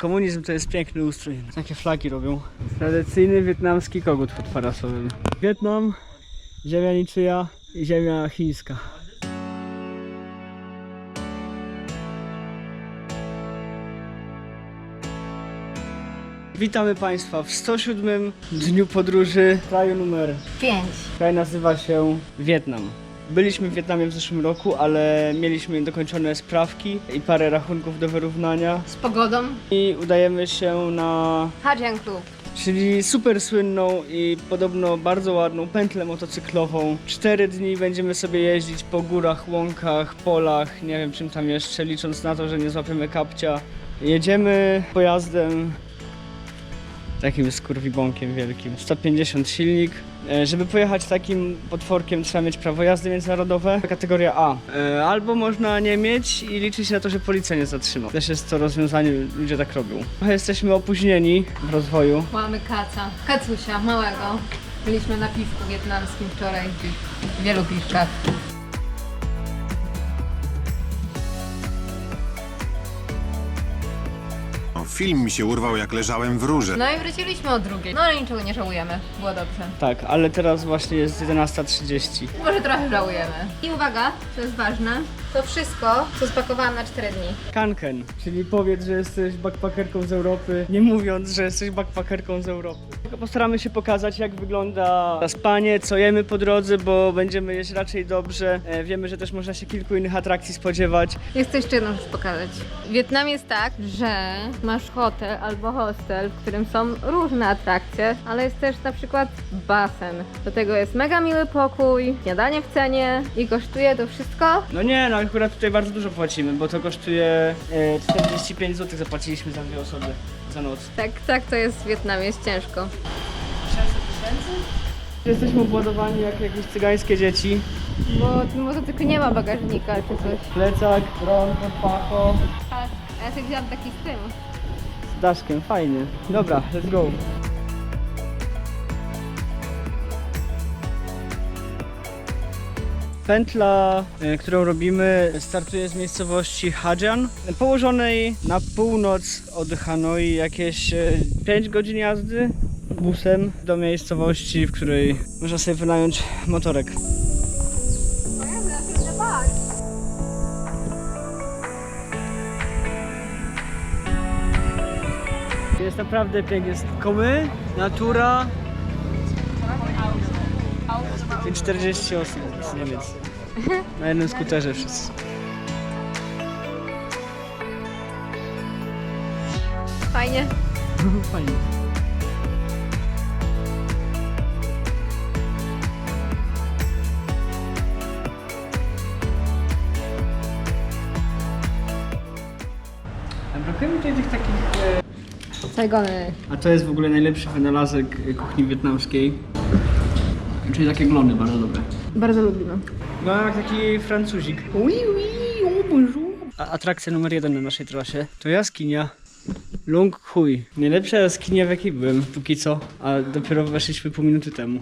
Komunizm to jest piękny ustrój. Takie flagi robią. Tradycyjny wietnamski kogut pod parasolem. Wietnam, ziemia niczyja i ziemia chińska. Witamy Państwa w 107 dniu podróży kraju numer. Pięć. Kraj nazywa się Wietnam. Byliśmy w Wietnamie w zeszłym roku, ale mieliśmy dokończone sprawki i parę rachunków do wyrównania. Z pogodą. I udajemy się na Hajian Club. czyli super słynną i podobno bardzo ładną pętlę motocyklową. Cztery dni będziemy sobie jeździć po górach, łąkach, polach, nie wiem czym tam jeszcze, licząc na to, że nie złapiemy kapcia. Jedziemy pojazdem takim skurwibąkiem wielkim, 150 silnik. E, Żeby pojechać takim potworkiem trzeba mieć prawo jazdy międzynarodowe, kategoria A. E, Albo można nie mieć i liczyć na to, że policja nie zatrzyma. Też jest to rozwiązanie, ludzie tak robią. Trochę jesteśmy opóźnieni w rozwoju. Mamy kaca. Kacusia, małego. Byliśmy na piwku wietnamskim wczoraj. W wielu piwkach. Film mi się urwał, jak leżałem w rurze. No i wróciliśmy o drugiej. No ale niczego nie żałujemy. Było dobrze. Tak, ale teraz właśnie jest 11.30. Może trochę żałujemy. I uwaga, to jest ważne. To wszystko, co spakowałam na 4 dni. Kanken, czyli powiedz, że jesteś backpackerką z Europy, nie mówiąc, że jesteś backpackerką z Europy. Postaramy się pokazać, jak wygląda spanie, co jemy po drodze, bo będziemy jeść raczej dobrze. E, wiemy, że też można się kilku innych atrakcji spodziewać. Ja chcę jeszcze jedną rzecz pokazać. W Wietnamie jest tak, że masz hotel albo hostel, w którym są różne atrakcje, ale jest też na przykład basen. Do tego jest mega miły pokój, śniadanie w cenie i kosztuje to wszystko No nie, no akurat tutaj bardzo dużo płacimy, bo to kosztuje e, 45 zł zapłaciliśmy za dwie osoby za noc. Tak, tak to jest w Wietnamie, jest ciężko. Jesteśmy obładowani jak jakieś cygańskie dzieci. Bo może tylko nie ma bagażnika czy coś. Plecak, dron, pod pacho. A ja sobie wziąłam taki z tym. Z daszkiem, fajnie. Dobra, let's go. Pętla, e, którą robimy, startuje z miejscowości Hajian, położonej na północ od Hanoi, jakieś e, 5 godzin jazdy busem do miejscowości, w której można sobie wynająć motorek. Jest naprawdę pięknie. Jest komy, natura. I 40 osób z Niemiec. Na jednym skuterze wszyscy. Fajnie. Fajnie. Brakuje mi tutaj tych takich e, Saigony. A to jest w ogóle najlepszy wynalazek kuchni wietnamskiej. Czyli takie glony bardzo dobre. Bardzo lubimy. No jak taki francuzik. Oui, oui, oh, bonjour. A atrakcja numer jeden na naszej trasie to jaskinia Lung Hui. Najlepsza jaskinia w jakiej byłem póki co, a dopiero weszliśmy pół minuty temu.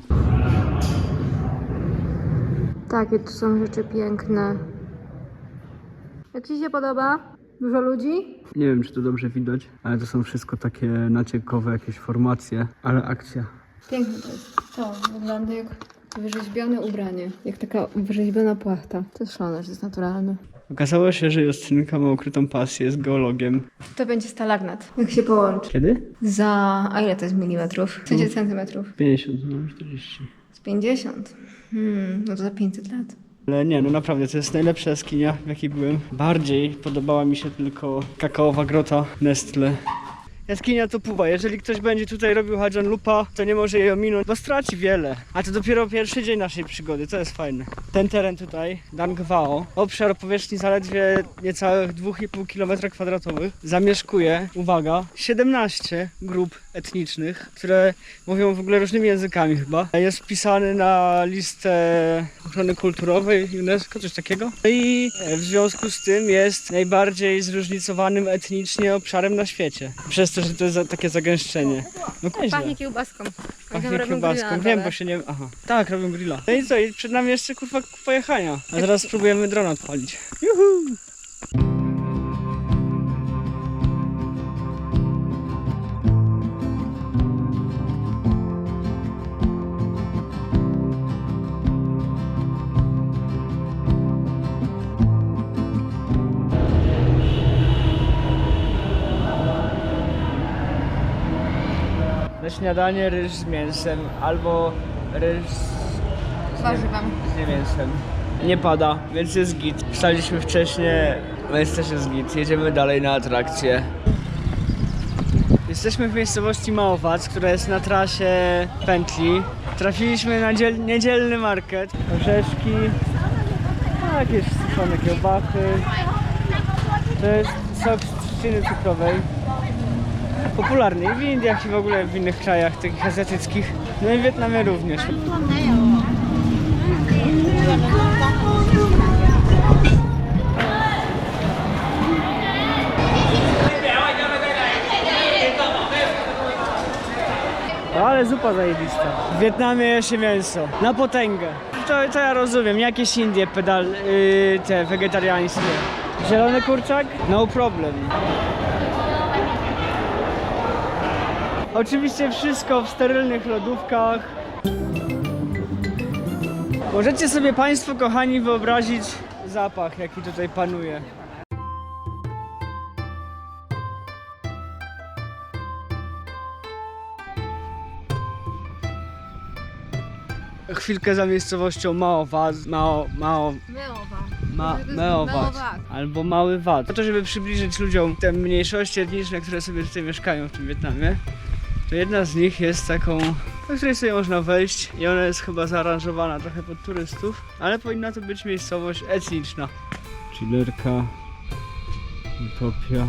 Takie tu są rzeczy piękne. Jak Ci się podoba? Dużo ludzi? Nie wiem czy to dobrze widać, ale to są wszystko takie naciekowe jakieś formacje, ale akcja. Piękne to jest. To wygląda jak wyrzeźbione ubranie. Jak taka wyrzeźbiona płachta. To jest szalone, że to jest naturalne. Okazało się, że Justynka ma ukrytą pasję, jest geologiem. To będzie stalagnat. Jak się połączy? Kiedy? Za... A ile to jest milimetrów? W sensie centymetrów? 50, no 40. Z 50. Hmm, no to za 500 lat. Ale nie, no naprawdę, to jest najlepsza jaskinia, w jakiej byłem. Bardziej podobała mi się tylko kakaowa grota Nestle. Jaskinia to puba. Jeżeli ktoś będzie tutaj robił Hajan Lupa, to nie może jej ominąć, bo straci wiele. A to dopiero pierwszy dzień naszej przygody, to jest fajne. Ten teren tutaj, Dangwao, obszar o powierzchni zaledwie niecałych 2,5 km kwadratowych, zamieszkuje, uwaga, 17 grup etnicznych, które mówią w ogóle różnymi językami chyba. Jest wpisany na listę ochrony kulturowej UNESCO, coś takiego. No I w związku z tym jest najbardziej zróżnicowanym etnicznie obszarem na świecie. Przez to, że to jest za, takie zagęszczenie. No nieźle. Pachnie kiełbaską. Pachnie kiełbaską. Wiem, bo się nie... Aha. Tak, robią grilla. No i co? I przed nami jeszcze kurwa pojechania. A zaraz spróbujemy drona odpalić. Juhu! Śniadanie ryż z mięsem albo ryż z, Warzywem. z nie mięsem. Nie pada, więc jest git. Wstaliśmy wcześniej, więc też jest git. Jedziemy dalej na atrakcję. Jesteśmy w miejscowości Małowac, która jest na trasie pętli. Trafiliśmy na dziel- niedzielny market. Orzeszki, no, jakieś suszone kiełbachy. To jest sok z trzciny cukrowej. Popularny w Indiach i w ogóle w innych krajach takich azjatyckich. No i w Wietnamie również. No, ale zupa zajebista. W Wietnamie je się mięso. Na potęgę. To, to ja rozumiem. Jakieś Indie pedal, yy, te wegetariańskie. Zielony kurczak? No problem. Oczywiście wszystko w sterylnych lodówkach. Możecie sobie Państwo, kochani, wyobrazić zapach, jaki tutaj panuje. Chwilkę za miejscowością Maowaz, Mao, Mao, Meowa. Ma, Meowat albo Mały Wat. Po to, żeby przybliżyć ludziom te mniejszości etniczne, które sobie tutaj mieszkają w tym Wietnamie, jedna z nich jest taką, do której sobie można wejść i ona jest chyba zaaranżowana trochę pod turystów, ale powinna to być miejscowość etniczna. Chillerka, Utopia.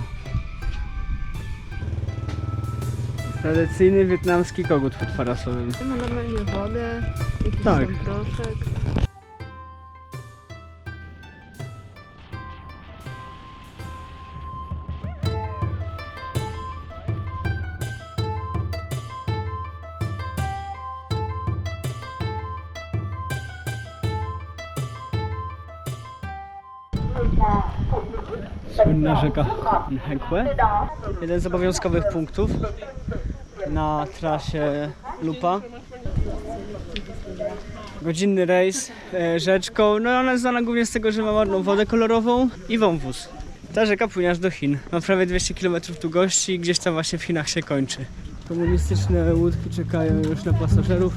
Tradycyjny wietnamski kogut pod parasolem. Ma normalnie wodę, jakiś Tak. tam proszek. Słynna rzeka Nhekwe. Jeden z obowiązkowych punktów na trasie Lupa. Godzinny rejs e, rzeczką. No ona jest znana głównie z tego, że ma ładną wodę kolorową i wąwóz. Ta rzeka płynie aż do Chin. Ma prawie 200 km długości i gdzieś tam właśnie w Chinach się kończy. Komunistyczne łódki czekają już na pasażerów.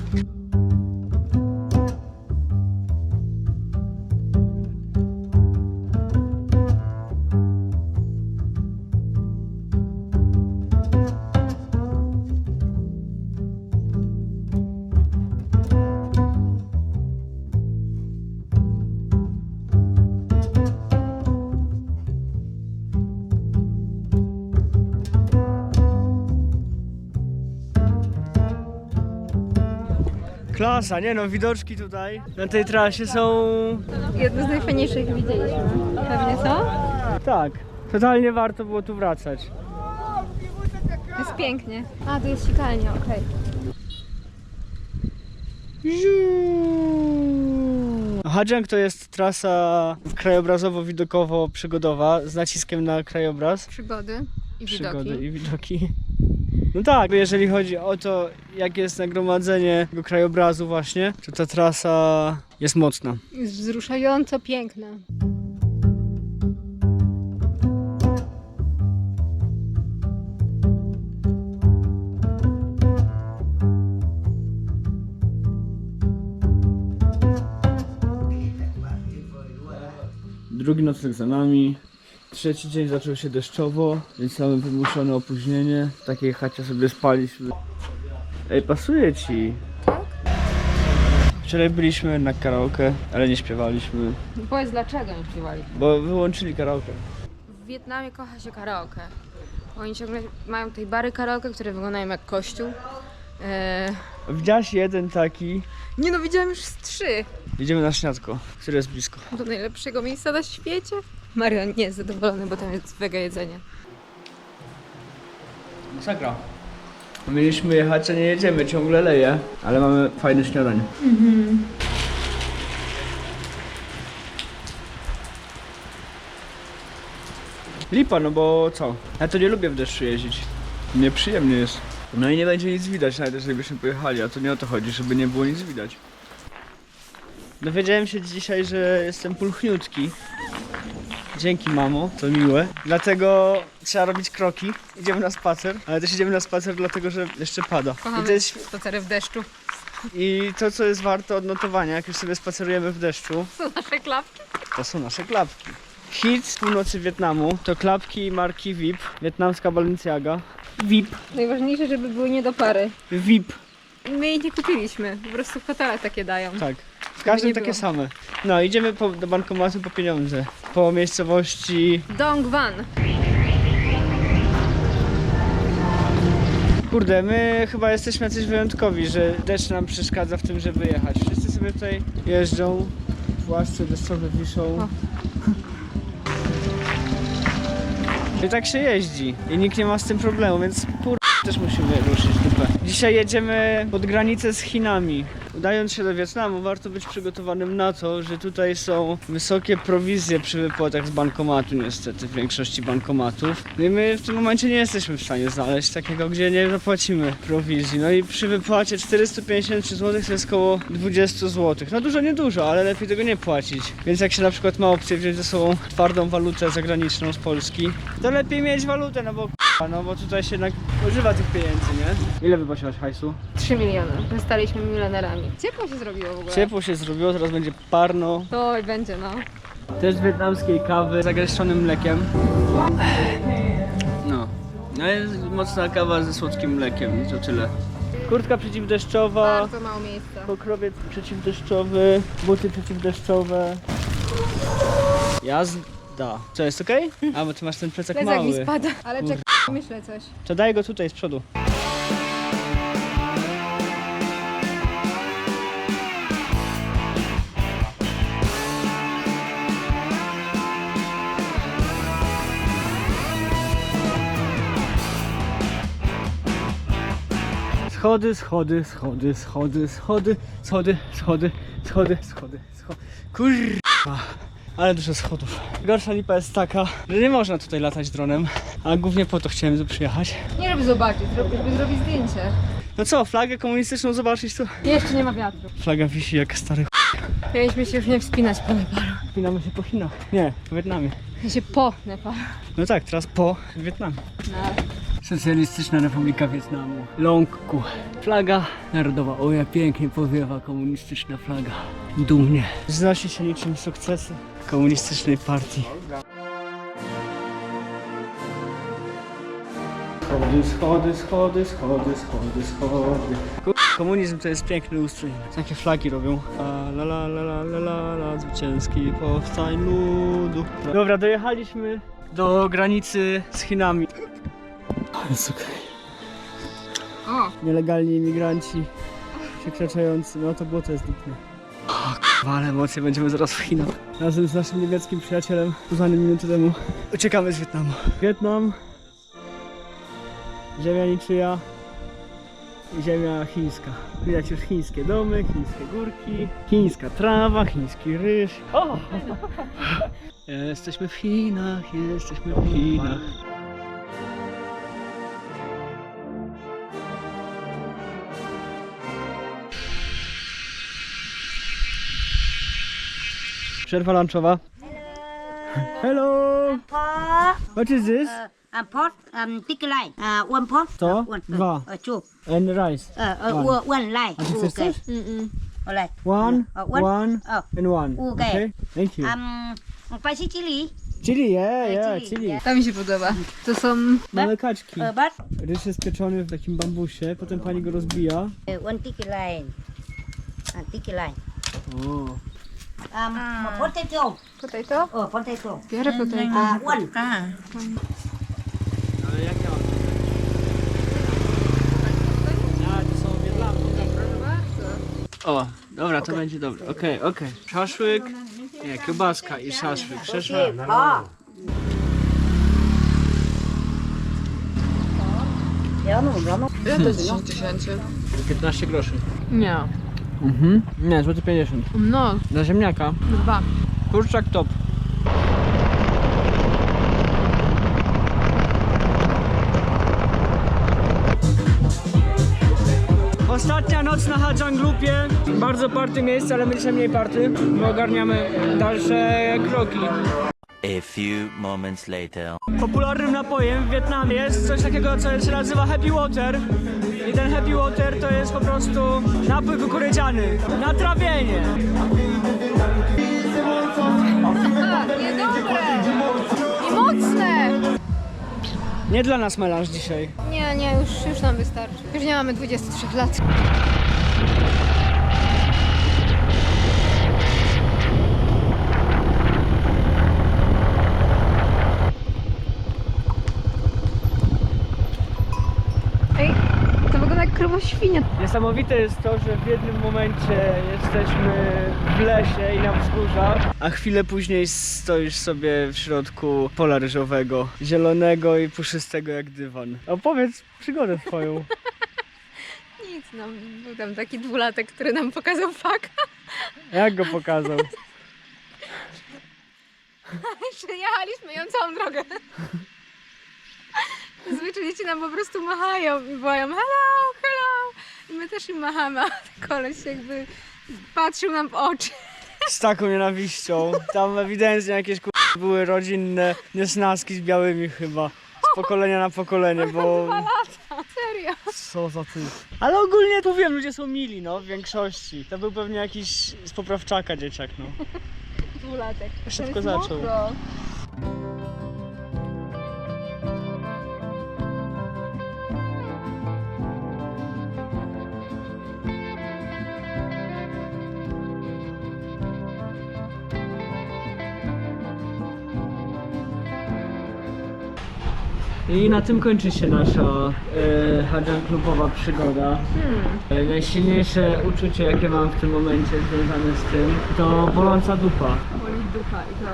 Klasa, nie no, widoczki tutaj na tej trasie są... Jedno z najfajniejszych widzieliśmy. Pewnie co? Tak, totalnie warto było tu wracać. Jest pięknie. A, tu jest sikalnia, okej. Hadżang to jest trasa krajobrazowo-widokowo-przygodowa z naciskiem na krajobraz. Przygody i Przygody widoki. i widoki. No tak, jeżeli chodzi o to, jak jest nagromadzenie tego krajobrazu właśnie, to ta trasa jest mocna. Jest wzruszająco piękna. Drugi nocleg za nami. Trzeci dzień zaczął się deszczowo, więc mamy wymuszone opóźnienie. W takiej chacie sobie spaliśmy. Ej, pasuje ci. Wczoraj byliśmy na karaoke, ale nie śpiewaliśmy, Powiedz dlaczego nie śpiewali. bo wyłączyli karaoke. W Wietnamie kocha się karaoke. Oni ciągle mają tutaj bary karaoke, które wyglądają jak kościół. Eee... Widziałaś jeden taki. Nie no, widziałam już z trzy. Idziemy na śniadko, które jest blisko. Do najlepszego miejsca na świecie. Marian nie jest zadowolony, bo tam jest wega jedzenie. Masakra. Mieliśmy jechać, a nie jedziemy, ciągle leje, ale mamy fajne śniadanie. Lipa, no bo co? Ja to nie lubię w deszczu jeździć. Nieprzyjemnie jest. No i nie będzie nic widać, nawet jeżeli byśmy pojechali, a to nie o to chodzi, żeby nie było nic widać. Dowiedziałem się dzisiaj, że jestem pulchniutki. Dzięki mamo, to miłe. Dlatego trzeba robić kroki. Idziemy na spacer, ale też idziemy na spacer dlatego, że jeszcze pada. I to, jest, spacery w deszczu. I to, co jest warte odnotowania, jak już sobie spacerujemy w deszczu, To nasze klapki. to są nasze klapki. Hit z północy Wietnamu to klapki marki VIP, wietnamska Balenciaga. VIP, Najważniejsze, żeby były nie do pary. VIP, My jej nie kupiliśmy, po prostu w hotelach takie dają. tak. W każdym takie było. same. No, idziemy po, do bankomatu po pieniądze. Po miejscowości Dong Van. Kurde, my chyba jesteśmy jacyś wyjątkowi, że deszcz nam przeszkadza w tym, żeby jechać. Wszyscy sobie tutaj jeżdżą, płaszcze deszczowe wiszą. O. I tak się jeździ i nikt nie ma z tym problemu, więc pur... też musimy ruszyć dupę. Dzisiaj jedziemy pod granicę z Chinami. Udając się do Wietnamu, warto być przygotowanym na to, że tutaj są wysokie prowizje przy wypłatach z bankomatu, niestety, w większości bankomatów. No i my w tym momencie nie jesteśmy w stanie znaleźć takiego, gdzie nie zapłacimy prowizji. No i przy wypłacie 450 zł to jest około 20 zł. No dużo, nie dużo, ale lepiej tego nie płacić. Więc jak się na przykład ma opcję wziąć ze sobą twardą walutę zagraniczną z Polski, to lepiej mieć walutę, no bo no bo tutaj się jednak używa tych pieniędzy, nie? Ile wypłaciłaś hajsu? 3 miliony. My staliśmy milionerami. Ciepło się zrobiło w ogóle. Ciepło się zrobiło, teraz będzie parno. To i będzie, no. Też wietnamskiej kawy z zagęszczonym mlekiem. No. No jest mocna kawa ze słodkim mlekiem i to tyle. Kurtka przeciwdeszczowa, Bardzo mało miejsca. pokrowiec przeciwdeszczowy, buty przeciwdeszczowe. Jazda. Co, jest okej? A, bo ty masz ten plecak Plecak mi spada. Ale czekaj, myślę coś. To daj go tutaj z przodu. Schody, schody, schody, schody, schody, schody, schody, schody, schody, schody. Kurwa. Ale dużo schodów. Gorsza lipa jest taka, że nie można tutaj latać dronem, a głównie po to chciałem tu przyjechać. Nie żeby zobaczyć, żeby, zrobić zdjęcie. No co, flagę komunistyczną zobaczyć tu? Jeszcze nie ma wiatru. Flaga wisi jak stary ch... Mieliśmy się już nie wspinać po Nepalu. Wspinamy się po Chinach. Nie, w Wietnamie. Ja się po Nepalu. No tak, teraz po Wietnamie. No. Socjalistyczna Republika Wietnamu. Longku. Flaga narodowa. O, jak pięknie powiewa komunistyczna flaga. Dumnie. Wznosi się niczym sukcesy komunistycznej partii. Schody, schody, schody, schody, schody, schody. Kur- Komunizm to jest piękny ustrój. Takie flagi robią. A, la, la, la, la, la, la, la, zwycięski powstań ludu. Dobra, dojechaliśmy do granicy z Chinami. Jest okej. O, Nielegalni imigranci przekraczający, no to było to jest dupne. O, ale emocje, będziemy zaraz w Chinach. Razem z naszym niemieckim przyjacielem, poznanym minutę temu. Uciekamy z Wietnamu. Wietnam, ziemia niczyja i ziemia chińska. Widać już chińskie domy, chińskie górki, chińska trawa, chiński ryż. O! Jesteśmy w Chinach, jesteśmy w Chinach. Przerwa lunchowa. Hello! Pot, What is this? uh, pot, um, sticky line. Uh, one pot. To? Uh, one, Dwa. Uh, two. And rice. Uh, uh, One. one. one line. A chcesz Okay. mm-mm. One, Uh, one. one, Oh. and one. Okay. Okay? Thank you. Um, spicy chili. Chili, yeah, yeah, chili, chili. yeah. To mi się podoba. To są... Małe kaczki. Uh, Ryż jest pieczony w takim bambusie, potem pani go rozbija. uh, one sticky line. Uh, sticky line. O. Um, potato. Tutaj to? Oh, potato. Biorę potato. Uh, one. Ale jak ja mam A, O, dobra, to będzie dobre. Okej, okej. Szaszłyk, nie, kiełbaska i szaszłyk. Szaszłyk. Oh. Ja no, ja no. Ile to jest 10 tysięcy? 15 groszy. Nie. Mhm. Nie, złoty 50. No, Dla ziemniaka. dwa. Kurczak top. Ostatnia noc na Hadżanglupie. Bardzo party miejsce, ale my dzisiaj mniej party. My ogarniamy dalsze kroki. A few moments later. Popularnym napojem w Wietnamie jest coś takiego, co się nazywa happy water. I ten happy water to jest po prostu napój kukurydziany. Na trawienie. Niedobre! I mocne! Nie dla nas melanż dzisiaj. Nie, nie, już, już nam wystarczy. Już nie mamy 23 lat. Ej, to wygląda jak krowa świnia. Niesamowite jest to, że w jednym momencie jesteśmy w lesie i na wzgórzach, a chwilę później stoisz sobie w środku pola ryżowego, zielonego i puszystego jak dywan. Opowiedz przygodę twoją. Nic, no, był tam taki dwulatek, który nam pokazał fakt. Jak go pokazał? Jeszcze jechaliśmy ją całą drogę. Zazwyczaj dzieci nam po prostu machają i wołają hello, hello. I my też im machamy, a ten koleś jakby patrzył nam w oczy. Z taką nienawiścią. Tam ewidentnie jakieś kur... były rodzinne niesnaski z białymi chyba. Z pokolenia na pokolenie, bo... Serio. Co za ty. Ale ogólnie powiem, ludzie są mili, no, w większości. To był pewnie jakiś z poprawczaka dzieciak, no. Dwulatek. Szybko zaczął. mokro. I na tym kończy się nasza e, Hadżan klubowa przygoda. E, najsilniejsze uczucie, jakie mam w tym momencie związane z tym, to boląca dupa. Boli ducha i to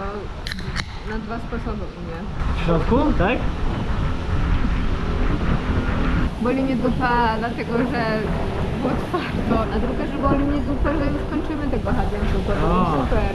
na dwa sposoby u mnie. W środku, tak? Boli mnie dupa dlatego, że było twardo, a druga, że boli mnie dupa, że już kończymy tego Hadrian to O. był super.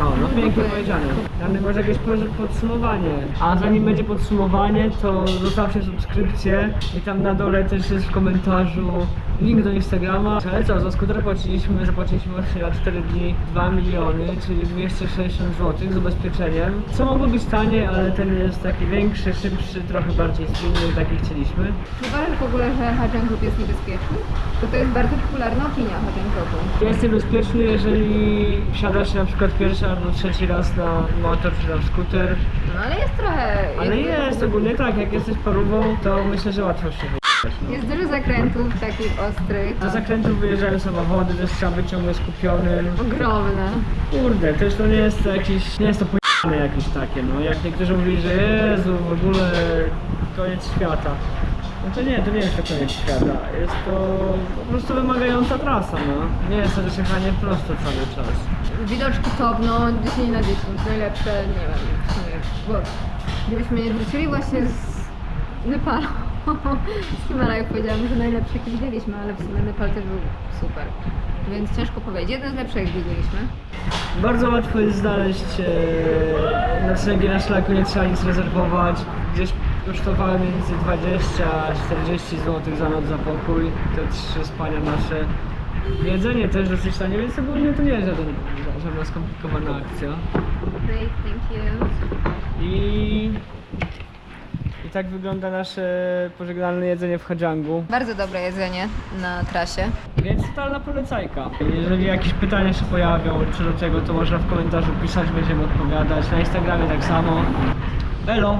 O, no pięknie powiedziane. Dany może jakieś po- podsumowanie. A zanim będzie podsumowanie, to zostawcie subskrypcję i tam na dole też jest w komentarzu link do Instagrama. Ale co, za skuter płaciliśmy, zapłaciliśmy właśnie na 4 dni 2 miliony, czyli 260 zł z ubezpieczeniem. Co mogło być tanie, ale ten jest taki większy, szybszy, trochę bardziej spójny, taki chcieliśmy. Uważasz w ogóle, że Hadrian Group jest niebezpieczny? Bo to jest bardzo popularna opinia Groupu. Jest niebezpieczny, jeżeli wsiadasz na przykład pierwszy albo trzeci raz na motor czy na skuter. No ale jest trochę... Ale jest, ogólnie tak, jak jesteś parówą, to myślę, że łatwo się. No. Jest dużo zakrętów takich ostrych. Na zakrętów wyjeżdżają samochody, też trzeba być ciągle skupionym. Ogromne. Kurde, też to nie jest jakieś, nie jest to pojane jakieś takie, no. Jak niektórzy mówili, że Jezu, w ogóle koniec świata. No to nie, to nie jest to koniec świata. Jest to po prostu wymagająca trasa, no. Nie jest to też jechanie prosto cały czas. Widoczki top, no 10 na 10. Najlepsze, nie wiem, w sumie, bo gdybyśmy nie wrócili właśnie z Nepalu, z Himalajów powiedziałam, że najlepsze jakie widzieliśmy, ale w sumie Nepal też był super. Więc ciężko powiedzieć. Jeden z lepszych jak widzieliśmy. Bardzo łatwo jest znaleźć e, noclegi na szlaku, nie trzeba nic rezerwować. Gdzieś kosztowały między 20 a 40 zł za noc za pokój, te trzy spania nasze. Jedzenie też dosyć tanie, więc ogólnie to nie jest żaden, żadna skomplikowana akcja. Great, thank you. I, I tak wygląda nasze pożegnalne jedzenie w Hadżangu. Bardzo dobre jedzenie na trasie. Więc totalna polecajka. Jeżeli jakieś pytania się pojawią czy do tego, to można w komentarzu pisać, będziemy odpowiadać. Na Instagramie tak samo. Elo!